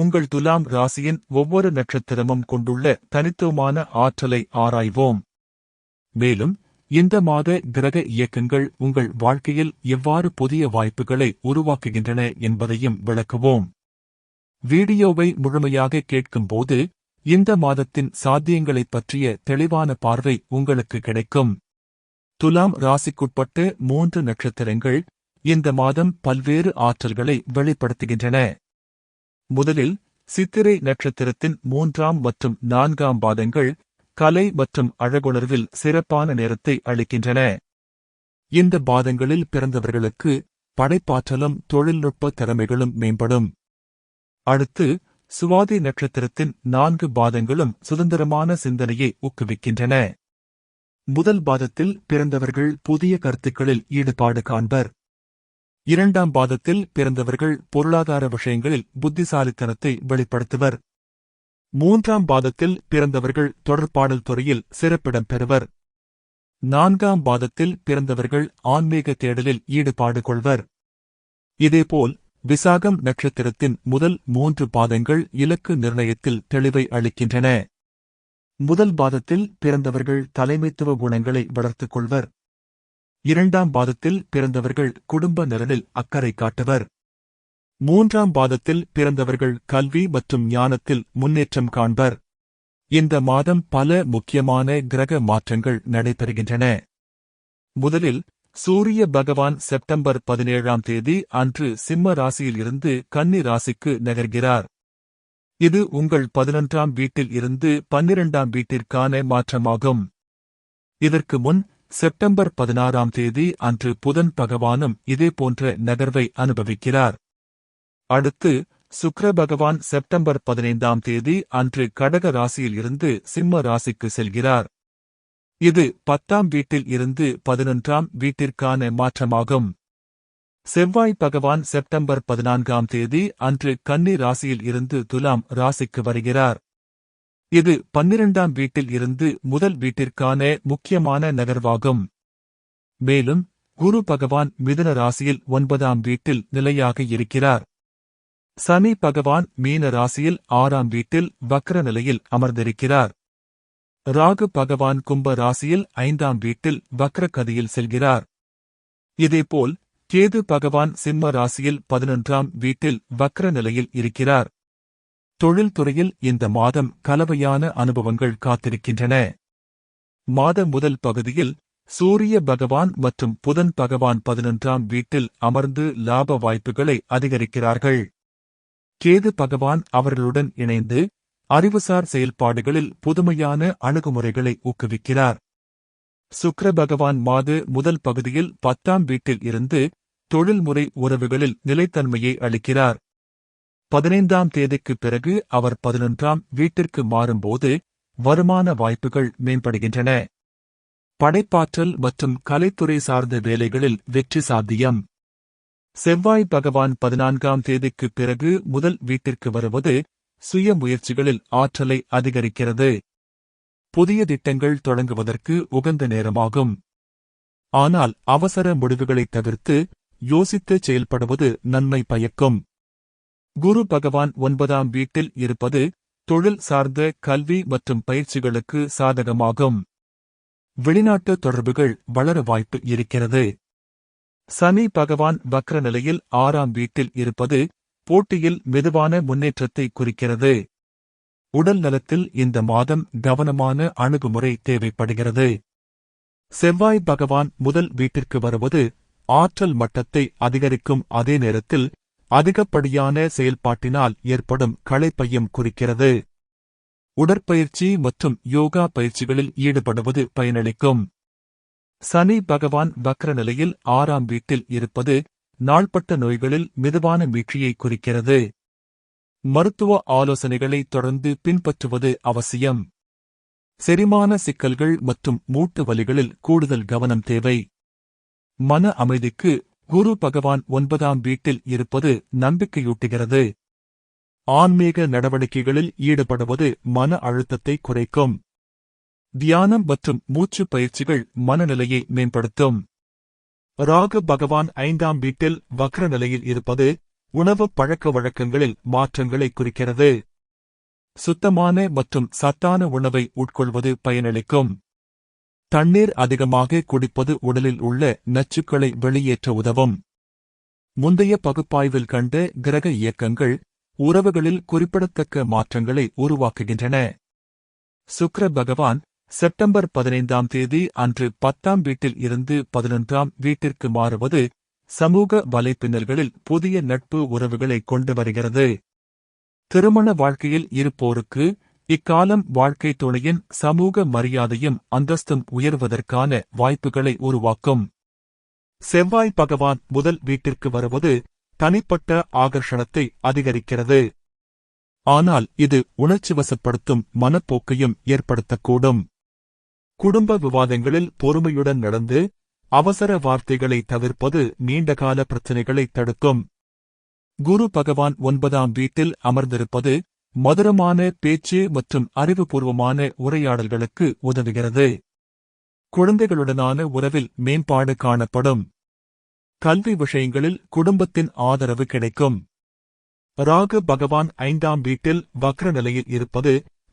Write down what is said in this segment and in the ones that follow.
உங்கள் துலாம் ராசியின் ஒவ்வொரு நட்சத்திரமும் கொண்டுள்ள தனித்துவமான ஆற்றலை ஆராய்வோம். மேலும் இந்த மாத கிரக இயக்கங்கள் உங்கள் வாழ்க்கையில் எவ்வாறு புதிய வாய்ப்புகளை உருவாக்குகின்றன என்பதையும் விளக்குவோம். வீடியோவை முழுமையாக கேட்கும்போது இந்த மாதத்தின் சாத்தியங்களைப் பற்றிய தெளிவான பார்வை உங்களுக்கு கிடைக்கும். துலாம் ராசிக்குட்பட்ட மூன்று நட்சத்திரங்கள் இந்த மாதம் பல்வேறு ஆற்றல்களை வெளிப்படுத்துகின்றன. முதலில் சித்திரை நட்சத்திரத்தின் மூன்றாம் மற்றும் நான்காம் பாதங்கள் கலை மற்றும் அழகுணர்வில் சிறப்பான நேரத்தை அளிக்கின்றன. இந்த பாதங்களில் பிறந்தவர்களுக்கு படைப்பாற்றலும் தொழில்நுட்ப திறமைகளும் மேம்படும். அடுத்து சுவாதி நட்சத்திரத்தின் நான்கு பாதங்களும் சுதந்திரமான சிந்தனையை ஊக்குவிக்கின்றன. முதல் பாதத்தில் பிறந்தவர்கள் புதிய கருத்துக்களில் ஈடுபாடு காண்பர். இரண்டாம் பாதத்தில் பிறந்தவர்கள் பொருளாதார விஷயங்களில் புத்திசாலித்தனத்தை வெளிப்படுத்துவர். மூன்றாம் பாதத்தில் பிறந்தவர்கள் தொடர்பாடல் துறையில் சிறப்பிடம் பெறுவர். நான்காம் பாதத்தில் பிறந்தவர்கள் ஆன்மீக தேடலில் ஈடுபாடு கொள்வர். இதேபோல் விசாகம் நட்சத்திரத்தின் முதல் மூன்று பாதங்கள் இலக்கு நிர்ணயத்தில் தெளிவை அளிக்கின்றன. முதல் பாதத்தில் பிறந்தவர்கள் தலைமைத்துவ குணங்களை வளர்த்துக் கொள்வர். இரண்டாம் பாதத்தில் பிறந்தவர்கள் குடும்ப நலனில் அக்கறை காட்டுவர். மூன்றாம் பாதத்தில் பிறந்தவர்கள் கல்வி மற்றும் ஞானத்தில் முன்னேற்றம் காண்பர். இந்த மாதம் பல முக்கியமான கிரக மாற்றங்கள் நடைபெறுகின்றன. முதலில் சூரிய பகவான் செப்டம்பர் பதினேழாம் தேதி அன்று சிம்ம ராசியில் இருந்து கன்னி ராசிக்கு நகர்கிறார். இது உங்கள் பதினொன்றாம் வீட்டில் இருந்து பன்னிரண்டாம் வீட்டிற்கான மாற்றமாகும். இதற்கு முன் செப்டம்பர் பதினாறாம் தேதி அன்று புதன் பகவானும் இதேபோன்ற நகர்வை அனுபவிக்கிறார். அடுத்து சுக்ர பகவான் செப்டம்பர் பதினைந்தாம் தேதி அன்று கடக ராசியில் இருந்து சிம்ம ராசிக்கு செல்கிறார். இது பத்தாம் வீட்டில் இருந்து பதினொன்றாம் வீட்டிற்கான மாற்றமாகும். செவ்வாய் பகவான் செப்டம்பர் பதினான்காம் தேதி அன்று கன்னி ராசியில் இருந்து துலாம் ராசிக்கு வருகிறார். இது பன்னிரண்டாம் வீட்டில் இருந்து முதல் வீட்டிற்கான முக்கியமான நகர்வாகும். மேலும் குரு பகவான் மிதுன ராசியில் ஒன்பதாம் வீட்டில் நிலையாக இருக்கிறார். சனி பகவான் மீன ராசியில் ஆறாம் வீட்டில் வக்ர நிலையில் அமர்ந்திருக்கிறார். ராகு பகவான் கும்ப ராசியில் ஐந்தாம் வீட்டில் வக்ர கதியில் செல்கிறார். இதேபோல் கேது பகவான் சிம்ம ராசியில் பதினொன்றாம் வீட்டில் வக்ர நிலையில் இருக்கிறார். தொழில்துறையில் இந்த மாதம் கலவையான அனுபவங்கள் காத்திருக்கின்றன. மாத முதல் பகுதியில் சூரிய பகவான் மற்றும் புதன் பகவான் பதினொன்றாம் வீட்டில் அமர்ந்து லாப வாய்ப்புகளை அதிகரிக்கிறார்கள். கேது பகவான் அவர்களுடன் இணைந்து அறிவுசார் செயல்பாடுகளில் புதுமையான அணுகுமுறைகளை ஊக்குவிக்கிறார். சுக்ர பகவான் மாது முதல் பகுதியில் பத்தாம் வீட்டில் இருந்து தொழில்முறை உறவுகளில் நிலைத்தன்மையை அளிக்கிறார். பதினைந்தாம் தேதிக்குப் பிறகு அவர் பதினொன்றாம் வீட்டிற்கு மாறும்போது வருமான வாய்ப்புகள் மேம்படுகின்றன. படைப்பாற்றல் மற்றும் கலைத்துறை சார்ந்த வேலைகளில் வெற்றி சாத்தியம். செவ்வாய் பகவான் பதினான்காம் தேதிக்குப் பிறகு முதல் வீட்டிற்கு வருவது சுய முயற்சிகளில் ஆற்றலை அதிகரிக்கிறது. புதிய திட்டங்கள் தொடங்குவதற்கு உகந்த நேரமாகும். ஆனால் அவசர முடிவுகளைத் தவிர்த்து யோசித்து செயல்படுவது நன்மை பயக்கும். குரு பகவான் ஒன்பதாம் வீட்டில் இருப்பது தொழில் சார்ந்த கல்வி மற்றும் பயிற்சிகளுக்கு சாதகமாகும். வெளிநாட்டு தொடர்புகள் வளர வாய்ப்பு இருக்கிறது. சனி பகவான் வக்ர நிலையில் ஆறாம் வீட்டில் இருப்பது போட்டியில் மெதுவான முன்னேற்றத்தை குறிக்கிறது. உடல் நலத்தில் இந்த மாதம் கவனமான அணுகுமுறை தேவைப்படுகிறது. செவ்வாய் பகவான் முதல் வீட்டிற்கு வருவது ஆற்றல் மட்டத்தை அதிகரிக்கும் அதே நேரத்தில் அதிகப்படியான செயல்பாட்டினால் ஏற்படும் களைப்பையும் குறிக்கிறது. உடற்பயிற்சி மற்றும் யோகா பயிற்சிகளில் ஈடுபடுவது பயனளிக்கும். சனி பகவான் வக்ர நிலையில் ஆறாம் வீட்டில் இருப்பது நாள்பட்ட நோய்களில் மெதுவான மீட்சியை குறிக்கிறது. மருத்துவ ஆலோசனைகளை தொடர்ந்து பின்பற்றுவது அவசியம். செரிமான சிக்கல்கள் மற்றும் மூட்டு வலிகளில் கூடுதல் கவனம் தேவை. மன அமைதிக்கு குரு பகவான் ஒன்பதாம் வீட்டில் இருப்பது நம்பிக்கையூட்டுகிறது. ஆன்மீக நடவடிக்கைகளில் ஈடுபடுவது மன அழுத்தத்தை குறைக்கும். தியானம் மற்றும் மூச்சு பயிற்சிகள் மனநிலையை மேம்படுத்தும். ராகு பகவான் ஐந்தாம் வீட்டில் வக்ர நிலையில் இருப்பது உணவு பழக்க வழக்கங்களில் மாற்றங்களை குறிக்கிறது. சுத்தமான மற்றும் சத்தான உணவை உட்கொள்வது பயனளிக்கும். தண்ணீர் அதிகமாக குடிப்பது உடலில் உள்ள நச்சுக்களை வெளியேற்ற உதவும். முந்தைய பகுப்பாய்வில் கண்ட கிரக இயக்கங்கள் உறவுகளில் குறிப்பிடத்தக்க மாற்றங்களை உருவாக்குகின்றன. சுக்கர பகவான் செப்டம்பர் பதினைந்தாம் தேதி அன்று பத்தாம் வீட்டில் இருந்து பதினொன்றாம் வீட்டிற்கு மாறுவது சமூக வலைப்பின்னல்களில் புதிய நட்பு உறவுகளை கொண்டு வருகிறது. திருமண வாழ்க்கையில் இருப்போருக்கு இக்காலம் வாழ்க்கை துணையின் சமூக மரியாதையும் அந்தஸ்தும் உயர்வதற்கான வாய்ப்புகளை உருவாக்கும். செவ்வாய் பகவான் முதல் வீட்டிற்கு வருவது தனிப்பட்ட ஆகர்ஷணத்தை அதிகரிக்கிறது. ஆனால் இது உணர்ச்சிவசப்படுத்தும் மனப்போக்கையும் ஏற்படுத்தக்கூடும். குடும்ப விவாதங்களில் பொறுமையுடன் நடந்து அவசர வார்த்தைகளை தவிர்ப்பது நீண்டகால பிரச்சினைகளை தடுக்கும். குரு பகவான் ஒன்பதாம் வீட்டில் அமர்ந்திருப்பது மதுரமான பேச்சு மற்றும் அறிவுபூர்வமான உரையாடல்களுக்கு உதவுகிறது. குழந்தைகளுடனான உறவில் மேம்பாடு காணப்படும். கல்வி விஷயங்களில் குடும்பத்தின் ஆதரவு கிடைக்கும். ராகு பகவான் ஐந்தாம் வீட்டில் வக்ர நிலையில் இருப்பது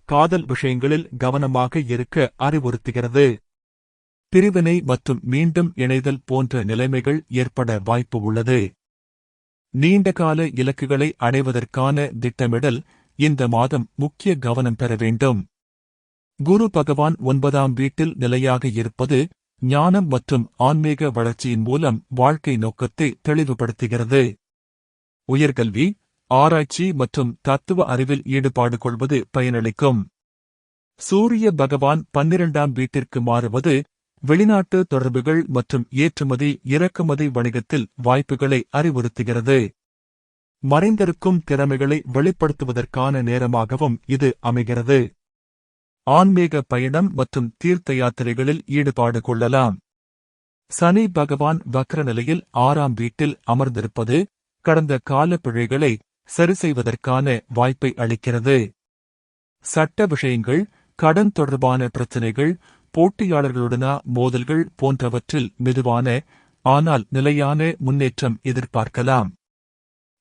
காதல் விஷயங்களில் கவனமாக இருக்க அறிவுறுத்துகிறது. பிரிவினை மற்றும் மீண்டும் இணைதல் போன்ற நிலைமைகள் ஏற்பட வாய்ப்பு உள்ளது. நீண்டகால இலக்குகளை அடைவதற்கான திட்டமிடல் இந்த மாதம் முக்கிய கவனம் பெற வேண்டும். குரு பகவான் ஒன்பதாம் வீட்டில் நிலையாக இருப்பது ஞானம் மற்றும் ஆன்மீக வளர்ச்சியின் மூலம் வாழ்க்கை நோக்கத்தை தெளிவுபடுத்துகிறது. உயர்கல்வி ஆராய்ச்சி மற்றும் தத்துவ அறிவில் ஈடுபாடு கொள்வது பயனளிக்கும். சூரிய பகவான் பன்னிரண்டாம் வீட்டிற்கு மாறுவது வெளிநாட்டு தொடர்புகள் மற்றும் ஏற்றுமதி இறக்குமதி வணிகத்தில் வாய்ப்புகளை அறிவுறுத்துகிறது. மறைந்திருக்கும் திறமைகளை வெளிப்படுத்துவதற்கான நேரமாகவும் இது அமைகிறது. ஆன்மீக பயணம் மற்றும் தீர்த்த யாத்திரைகளில் ஈடுபாடு கொள்ளலாம். சனி பகவான் வக்ர நிலையில் ஆறாம் வீட்டில் அமர்ந்திருப்பது கடந்த கால பிழைகளை சரிசெய்வதற்கான வாய்ப்பை அளிக்கிறது. சட்ட விஷயங்கள் கடன் தொடர்பான பிரச்சினைகள் போட்டியாளர்களுடனா மோதல்கள் போன்றவற்றில் மெதுவான ஆனால் நிலையான முன்னேற்றம் எதிர்பார்க்கலாம்.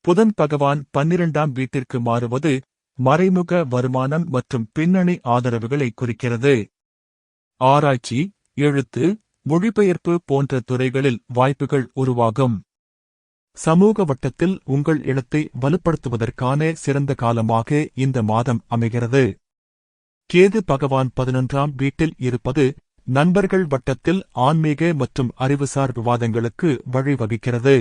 புதன் பகவான் பன்னிரண்டாம் வீட்டிற்கு மாறுவது மறைமுக வருமானம் மற்றும் பின்னணி ஆதரவுகளை குறிக்கிறது. ஆராய்ச்சி எழுத்து மொழிபெயர்ப்பு போன்ற துறைகளில் வாய்ப்புகள் உருவாகும். சமூக வட்டத்தில் உங்கள் இடத்தை வலுப்படுத்துவதற்கான சிறந்த காலமாக இந்த மாதம் அமைகிறது. கேது பகவான் பதினொன்றாம் வீட்டில் இருப்பது நண்பர்கள் வட்டத்தில் ஆன்மீக மற்றும் அறிவுசார் விவாதங்களுக்கு வழிவகுக்கிறது.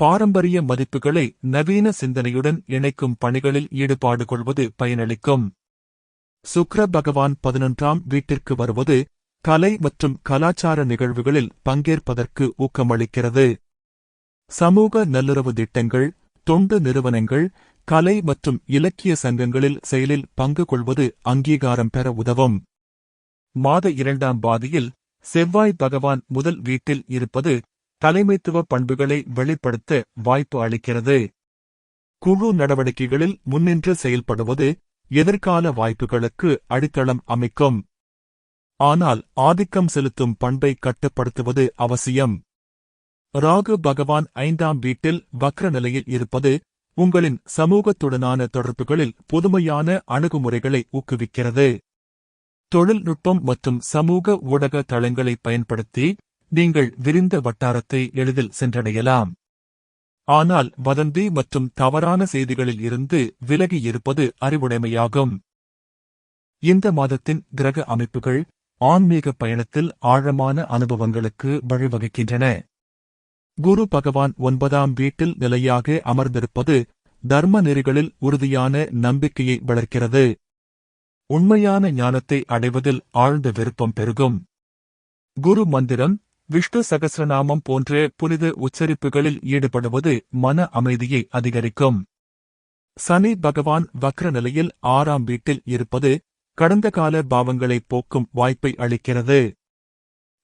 பாரம்பரிய மதிப்புகளை நவீன சிந்தனையுடன் இணைக்கும் பணிகளில் ஈடுபாடு கொள்வது பயனளிக்கும். சுக்ர பகவான் பதினொன்றாம் வீட்டிற்கு வருவது கலை மற்றும் கலாச்சார நிகழ்வுகளில் பங்கேற்பதற்கு ஊக்கமளிக்கிறது. சமூக நல்லுறவு திட்டங்கள் தொண்டு நிறுவனங்கள் கலை மற்றும் இலக்கிய சங்கங்களில் செயலில் பங்கு கொள்வது அங்கீகாரம் பெற உதவும். மாத இரண்டாம் பாதியில் செவ்வாய் பகவான் முதல் வீட்டில் இருப்பது தலைமைத்துவ பண்புகளை வெளிப்படுத்த வாய்ப்பு அளிக்கிறது. குழு நடவடிக்கைகளில் முன்னின்று செயல்படுவது எதிர்கால வாய்ப்புகளுக்கு அடித்தளம் அமைக்கும். ஆனால் ஆதிக்கம் செலுத்தும் பண்பை கட்டுப்படுத்துவது அவசியம். ராகு பகவான் ஐந்தாம் வீட்டில் வக்ர நிலையில் இருப்பது உங்களின் சமூகத்துடனான தொடர்புகளில் புதுமையான அணுகுமுறைகளை ஊக்குவிக்கிறது. தொழில்நுட்பம் மற்றும் சமூக ஊடக தளங்களை பயன்படுத்தி நீங்கள் விரிந்த வட்டாரத்தை எளிதில் சென்றடையலாம். ஆனால் வதந்தி மற்றும் தவறான செய்திகளில் இருந்து விலகி இருப்பது அறிவுடைமையாகும். இந்த மாதத்தின் கிரக அமைப்புகள் ஆன்மீக பயணத்தில் ஆழமான அனுபவங்களுக்கு வழிவகுக்கின்றன. குரு பகவான் ஒன்பதாம் வீட்டில் நிலையாக அமர்ந்திருப்பது தர்ம நெறிகளில் உறுதியான நம்பிக்கையை வளர்க்கிறது. உண்மையான ஞானத்தை அடைவதில் ஆழ்ந்த விருப்பம் பெருகும். குரு மந்திரம் விஷ்ணு சகசிரநாமம் போன்ற புனித உச்சரிப்புகளில் ஈடுபடுவது மன அமைதியை அதிகரிக்கும். சனி பகவான் வக்ர நிலையில் ஆறாம் வீட்டில் இருப்பது கடந்த கால பாவங்களை போக்கும் வாய்ப்பை அளிக்கிறது.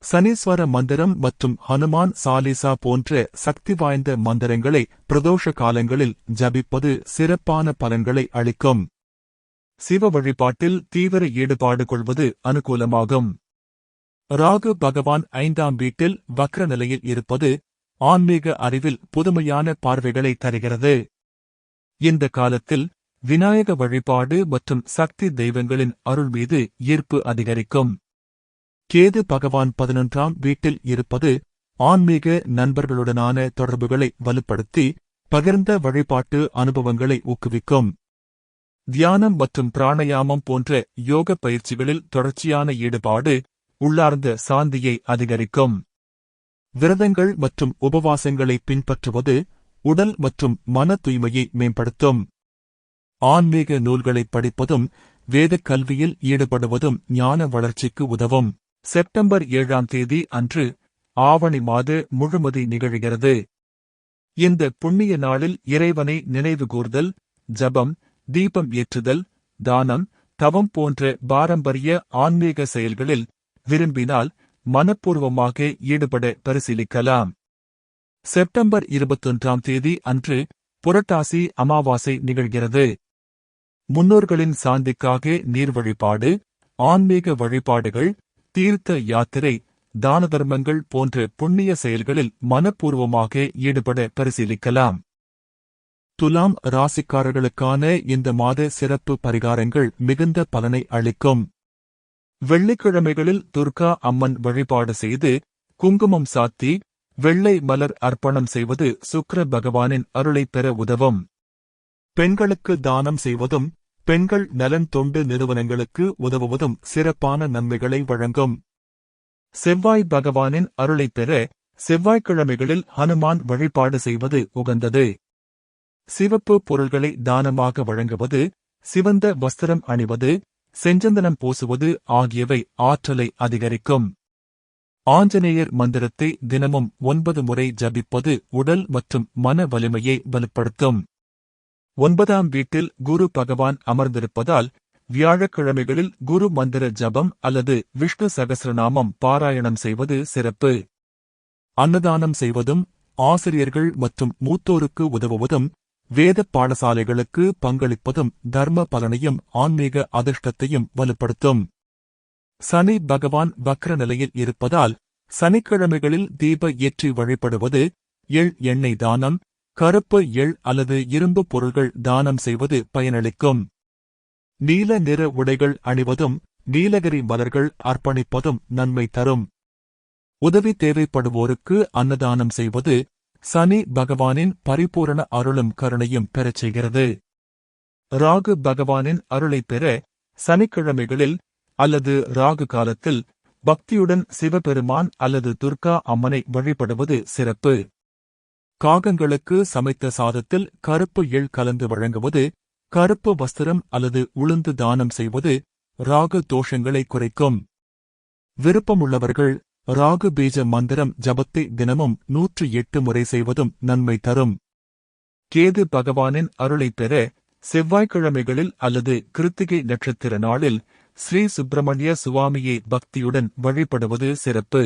சனீஸ்வர மந்திரம் மற்றும் ஹனுமான் சாலிசா போன்ற சக்தி வாய்ந்த மந்திரங்களை பிரதோஷ காலங்களில் ஜபிப்பது சிறப்பான பலன்களை அளிக்கும். சிவ வழிபாட்டில் தீவிர ஈடுபாடு கொள்வது அனுகூலமாகும். ராகு பகவான் ஐந்தாம் வீட்டில் வக்ர நிலையில் இருப்பது ஆன்மீக அறிவில் புதுமையான பார்வைகளை தருகிறது. இந்த காலத்தில் விநாயக வழிபாடு மற்றும் சக்தி தெய்வங்களின் அருள் மீது ஈர்ப்பு அதிகரிக்கும். கேது பகவான் பதினொன்றாம் வீட்டில் இருப்பது ஆன்மீக நண்பர்களுடனான தொடர்புகளை வலுப்படுத்தி பகிர்ந்த வழிபாட்டு அனுபவங்களை ஊக்குவிக்கும். தியானம் மற்றும் பிராணயாமம் போன்ற யோக பயிற்சிகளில் தொடர்ச்சியான ஈடுபாடு உள்ளார்ந்த சாந்தியை அதிகரிக்கும். விரதங்கள் மற்றும் உபவாசங்களை பின்பற்றுவது உடல் மற்றும் மன தூய்மையை மேம்படுத்தும். ஆன்மீக நூல்களை படிப்பதும் வேதக் கல்வியில் ஈடுபடுவதும் ஞான வளர்ச்சிக்கு உதவும். செப்டம்பர் ஏழாம் தேதி அன்று ஆவணி மாத முழுமதி நிகழ்கிறது. இந்த புண்ணிய நாளில் இறைவனை நினைவுகூர்தல் ஜபம் தீபம் ஏற்றுதல் தானம் தவம் போன்ற பாரம்பரிய ஆன்மீக செயல்களில் விரும்பினால் மனப்பூர்வமாக ஈடுபட பரிசீலிக்கலாம். செப்டம்பர் இருபத்தொன்றாம் தேதி அன்று புரட்டாசி அமாவாசை நிகழ்கிறது. முன்னோர்களின் சாந்திக்காக நீர் வழிபாடு ஆன்மீக வழிபாடுகள் தீர்த்த யாத்திரை தான தர்மங்கள் போன்ற புண்ணிய செயல்களில் மனப்பூர்வமாக ஈடுபட பரிசீலிக்கலாம். துலாம் ராசிக்காரர்களுக்கான இந்த மாத சிறப்பு பரிகாரங்கள் மிகுந்த பலனை அளிக்கும். வெள்ளிக்கிழமைகளில் துர்கா அம்மன் வழிபாடு செய்து குங்குமம் சாத்தி வெள்ளை மலர் அர்ப்பணம் செய்வது சுக்கர பகவானின் அருளைப் பெற உதவும். பெண்களுக்கு தானம் செய்வதும் பெண்கள் நலன் தொண்டு நிறுவனங்களுக்கு உதவுவதும் சிறப்பான நன்மைகளை வழங்கும். செவ்வாய் பகவானின் அருளைப் பெற செவ்வாய்க்கிழமைகளில் ஹனுமான் வழிபாடு செய்வது உகந்தது. சிவப்பு பொருள்களை தானமாக வழங்குவது சிவந்த வஸ்திரம் அணிவது செஞ்சந்தனம் பூசுவது ஆகியவை ஆற்றலை அதிகரிக்கும். ஆஞ்சநேயர் மந்திரத்தை தினமும் ஒன்பது முறை ஜபிப்பது உடல் மற்றும் மன வலிமையை வலுப்படுத்தும். ஒன்பதாம் வீட்டில் குரு பகவான் அமர்ந்திருப்பதால் வியாழக்கிழமைகளில் குரு மந்திர ஜபம் அல்லது விஷ்ணு சகசிரநாமம் பாராயணம் செய்வது சிறப்பு. அன்னதானம் செய்வதும் ஆசிரியர்கள் மற்றும் மூத்தோருக்கு உதவுவதும் வேத பாடசாலைகளுக்கு பங்களிப்பதும் தர்ம பலனையும் ஆன்மீக அதிர்ஷ்டத்தையும் வலுப்படுத்தும். சனி பகவான் வக்ர நிலையில் இருப்பதால் சனிக்கிழமைகளில் தீப ஏற்றி வழிபடுவது எள் எண்ணெய் தானம் கருப்பு எள் அல்லது இரும்பு பொருள்கள் தானம் செய்வது பயனளிக்கும். நீல நிற உடைகள் அணிவதும் நீலகிரி மலர்கள் அர்ப்பணிப்பதும் நன்மை தரும். உதவி தேவைப்படுவோருக்கு அன்னதானம் செய்வது சனி பகவானின் பரிபூரண அருளும் கருணையும் பெறச் செய்கிறது. ராகு பகவானின் அருளைப் பெற சனிக்கிழமைகளில் அல்லது ராகு காலத்தில் பக்தியுடன் சிவபெருமான் அல்லது துர்கா அம்மனை வழிபடுவது சிறப்பு. காகங்களுக்கு சமைத்த சாதத்தில் கருப்பு எள் கலந்து வழங்குவது கருப்பு வஸ்திரம் அல்லது உளுந்து தானம் செய்வது ராகு தோஷங்களை குறைக்கும். விருப்பமுள்ளவர்கள் ராகு பீஜ மந்திரம் ஜபத்தை தினமும் நூற்று எட்டு முறை செய்வதும் நன்மை தரும். கேது பகவானின் அருளைப் பெற செவ்வாய்க்கிழமைகளில் அல்லது கிருத்திகை நட்சத்திர நாளில் ஸ்ரீ சுப்பிரமணிய சுவாமியை பக்தியுடன் வழிபடுவது சிறப்பு.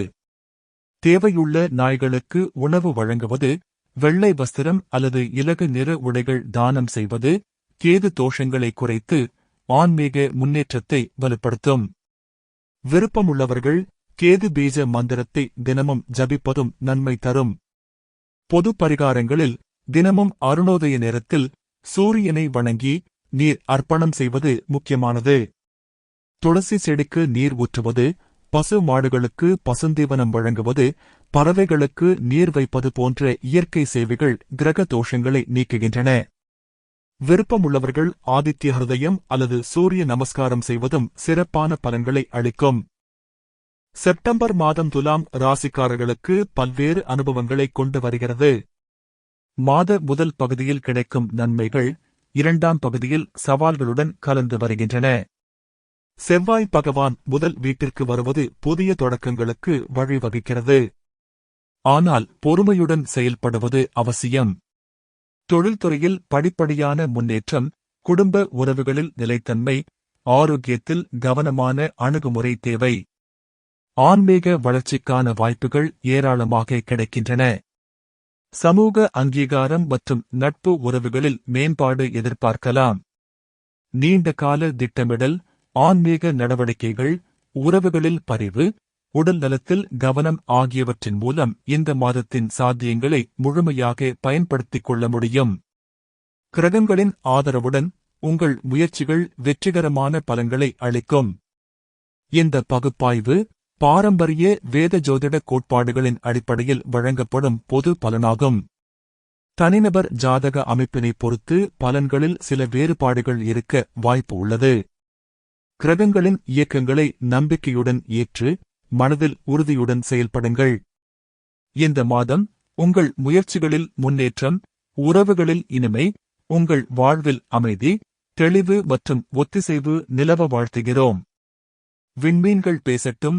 தேவையுள்ள நாய்களுக்கு உணவு வழங்குவது வெள்ளை வஸ்திரம் அல்லது இலகு நிற உடைகள் தானம் செய்வது கேது தோஷங்களை குறைத்து ஆன்மீக முன்னேற்றத்தை வலுப்படுத்தும். விருப்பமுள்ளவர்கள் கேது பீஜ மந்திரத்தை தினமும் ஜபிப்பதும் நன்மை தரும். பொது பரிகாரங்களில் தினமும் அருணோதய நேரத்தில் சூரியனை வணங்கி நீர் அர்ப்பணம் செய்வது முக்கியமானது. துளசி செடிக்கு நீர் ஊற்றுவது பசு மாடுகளுக்கு பசுந்தீவனம் வழங்குவது பறவைகளுக்கு நீர் வைப்பது போன்ற இயற்கை சேவைகள் கிரக தோஷங்களை நீக்குகின்றன. விருப்பமுள்ளவர்கள் ஆதித்ய ஹிருதயம் அல்லது சூரிய நமஸ்காரம் செய்வதும் சிறப்பான பலன்களை அளிக்கும். செப்டம்பர் மாதம் துலாம் ராசிக்காரர்களுக்கு பல்வேறு அனுபவங்களை கொண்டு வருகிறது. மாத முதல் பகுதியில் கிடைக்கும் நன்மைகள் இரண்டாம் பகுதியில் சவால்களுடன் கலந்து வருகின்றன. செவ்வாய் பகவான் முதல் வீட்டிற்கு வருவது புதிய தொடக்கங்களுக்கு வழிவகுக்கிறது. ஆனால் பொறுமையுடன் செயல்படுவது அவசியம். தொழில்துறையில் படிப்படியான முன்னேற்றம் குடும்ப உறவுகளில் நிலைத்தன்மை ஆரோக்கியத்தில் கவனமான அணுகுமுறை தேவை. ஆன்மீக வளர்ச்சிக்கான வாய்ப்புகள் ஏராளமாக கிடைக்கின்றன. சமூக அங்கீகாரம் மற்றும் நட்பு உறவுகளில் மேம்பாடு எதிர்பார்க்கலாம். நீண்ட கால திட்டமிடல் ஆன்மீக நடவடிக்கைகள் உறவுகளில் பரிவு உடல் நலத்தில் கவனம் ஆகியவற்றின் மூலம் இந்த மாதத்தின் சாத்தியங்களை முழுமையாக பயன்படுத்திக் கொள்ள முடியும். கிரகங்களின் ஆதரவுடன் உங்கள் முயற்சிகள் வெற்றிகரமான பலன்களை அளிக்கும். இந்த பகுப்பாய்வு பாரம்பரிய வேத ஜோதிட கோட்பாடுகளின் அடிப்படையில் வழங்கப்படும் பொது பலனாகும். தனிநபர் ஜாதக அமைப்பினை பொறுத்து பலன்களில் சில வேறுபாடுகள் இருக்க வாய்ப்பு உள்ளது. கிரகங்களின் இயக்கங்களை நம்பிக்கையுடன் ஏற்று மனதில் உறுதியுடன் செயல்படுங்கள். இந்த மாதம் உங்கள் முயற்சிகளில் முன்னேற்றம் உறவுகளில் இனிமை உங்கள் வாழ்வில் அமைதி தெளிவு மற்றும் ஒத்திசைவு நிலவ வாழ்த்துகிறோம். விண்மீன்கள் பேசட்டும்